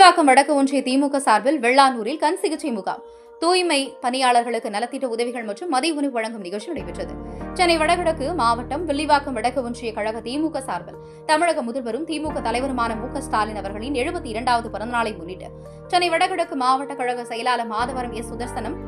வில்லிவாக்கம் வடக்கு ஒன்றிய திமுக சார்பில் வெள்ளானூரில் கண் சிகிச்சை முகாம். தூய்மை பணியாளர்களுக்கு நலத்திட்ட உதவிகள் மற்றும் மதிய உணவு வழங்கும் நிகழ்ச்சி நடைபெற்றது. சென்னை வடகிழக்கு மாவட்டம் வில்லிவாக்கம் வடக்கு ஒன்றிய கழக திமுக சார்பில் தமிழக முதல்வரும் திமுக தலைவருமான மு ஸ்டாலின் அவர்களின் எழுபத்தி இரண்டாவது பிறந்தநாளை முன்னிட்டு சென்னை வடகிழக்கு மாவட்ட கழக செயலாளர் மாதவரம் எஸ் சுதர்சனம்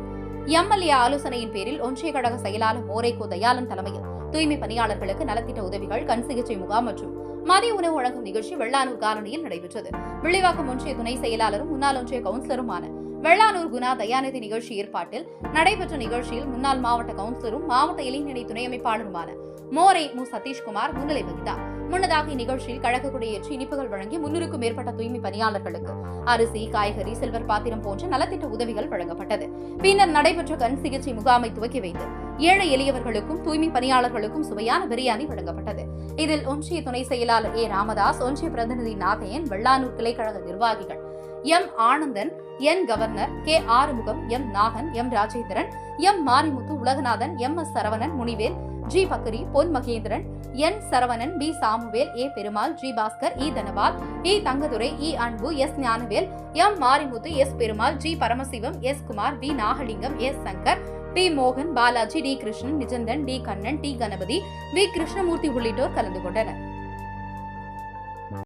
எம்எல்ஏ ஆலோசனையின் பேரில் ஒன்றிய கழக செயலாளர் மோரேகோ தயாளன் தலைமையில் தூய்மை பணியாளர்களுக்கு நலத்திட்ட உதவிகள் கண் சிகிச்சை முகாம் மற்றும் மதிய உணவு வழங்கும் நிகழ்ச்சி வெள்ளானூர் காலனியில் நடைபெற்றது. வில்லிவாக்கம் ஒன்றிய துணை செயலாளரும் முன்னாள் ஒன்றிய கவுன்சிலருமான வெள்ளானூர் குணா தயாநிதி நிகழ்ச்சி ஏற்பாட்டில் நடைபெற்ற நிகழ்ச்சியில் முன்னாள் மாவட்ட கவுன்சிலரும் மாவட்ட இளைஞரணி துணை அமைப்பாளருமான மோரை மு. சதீஷ்குமார் முன்னிலை வகித்தார். முன்னதாக இந்நிகழ்ச்சியில் கழக கொடியேற்றி இனிப்புகள் வழங்கி முன்னூறுக்கும் மேற்பட்ட தூய்மை பணியாளர்களுக்கு அரிசி காய்கறி சில்வர் பாத்திரம் போன்ற நலத்திட்ட உதவிகள் வழங்கப்பட்டது. பின்னர் நடைபெற்ற கண் சிகிச்சை முகாமை துவக்கி வைத்து ஏழை எளியவர்களுக்கும் தூய்மை பணியாளர்களுக்கும் சுவையான பிரியாணி வழங்கப்பட்டது. இதில் ஒன்றிய துணை செயலாளர் ஏ. ராமதாஸ் ஒன்றிய பிரதிநிதி நாகையன் வெள்ளானூர் கிளைக்கழக நிர்வாகிகள் M. Anandan N. Governor K. Arumugam M. Nagan M. Rajendran M. Marimuthu Ulaganathan M. S. Saravanan Munivel G. Bakkari Pon Mahendran N. Saravanan P. Samuel A. Perumal G. Bhaskar E. Dhanapal E Thangadurai E. Anbu S. Gnanavel M. Marimuthu S. Perumal G. Paramasivam S. Kumar V. Nagalingam S. Shankar P. மோகன் Balaji D. Krishnan Nijanthan D. Kannan D. Ganapathi V. Krishnamoorthy உள்ளிட்டோர் கலந்து கொண்டனர்.